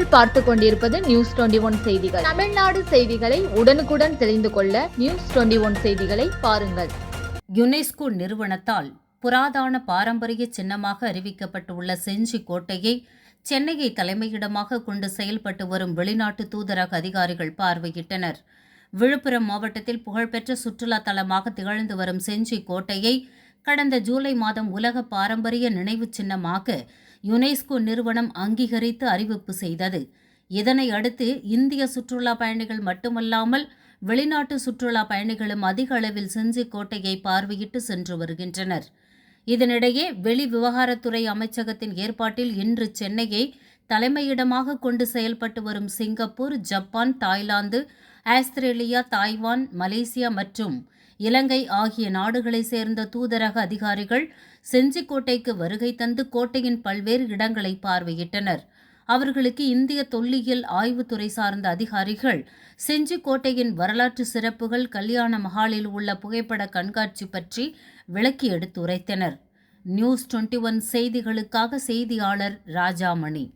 நீங்கள் பார்த்து கொண்டிருப்பது நியூஸ் டுவெண்டி ஒன் செய்திகள். தமிழ்நாடு செய்திகளை உடனுக்குடன் தெரிந்து கொள்ள நியூஸ் டுவெண்டி ஒன் செய்திகளை பாருங்கள். யுனெஸ்கோ நிறுவனத்தால் புராதான பாரம்பரிய சின்னமாக அறிவிக்கப்பட்டுள்ள செஞ்சி கோட்டையை சென்னையை தலைமையிடமாக கொண்டு செயல்பட்டு வரும் வெளிநாட்டு தூதரக அதிகாரிகள் பார்வையிட்டனர். விழுப்புரம் மாவட்டத்தில் புகழ்பெற்ற சுற்றுலா தலமாக திகழ்ந்து வரும் செஞ்சி கோட்டையை கடந்த ஜூலை மாதம் உலக பாரம்பரிய நினைவு சின்னமாக யுனெஸ்கோ நிறுவனம் அங்கீகரித்து அறிவிப்பு செய்தது. இதனை அடுத்து இந்திய சுற்றுலா பயணிகள் மட்டுமல்லாமல் வெளிநாட்டு சுற்றுலா பயணிகளும் அதிக அளவில் செஞ்சி கோட்டையை பார்வையிட்டு சென்று வருகின்றனர். இதனிடையே வெளி விவகாரத்துறை அமைச்சகத்தின் ஏற்பாட்டில் இன்று சென்னையை தலைமையிடமாக கொண்டு செயல்பட்டு வரும் Singapore Japan Thailand Australia Taiwan Malaysia மற்றும் இலங்கை ஆகிய நாடுகளைச் சேர்ந்த தூதரக அதிகாரிகள் செஞ்சிக்கோட்டைக்கு வருகை தந்து கோட்டையின் பல்வேறு இடங்களை பார்வையிட்டனர். அவர்களுக்கு இந்திய தொல்லியல் ஆய்வுத்துறை சார்ந்த அதிகாரிகள் செஞ்சிக்கோட்டையின் வரலாற்று சிறப்புகள் கல்யாண மஹாலில் உள்ள புகைப்பட கண்காட்சி பற்றி விளக்கி எடுத்துரைத்தனர். நியூஸ் டுவெண்ட்டி ஒன் செய்திகளுக்காக செய்தியாளர் ராஜாமணி.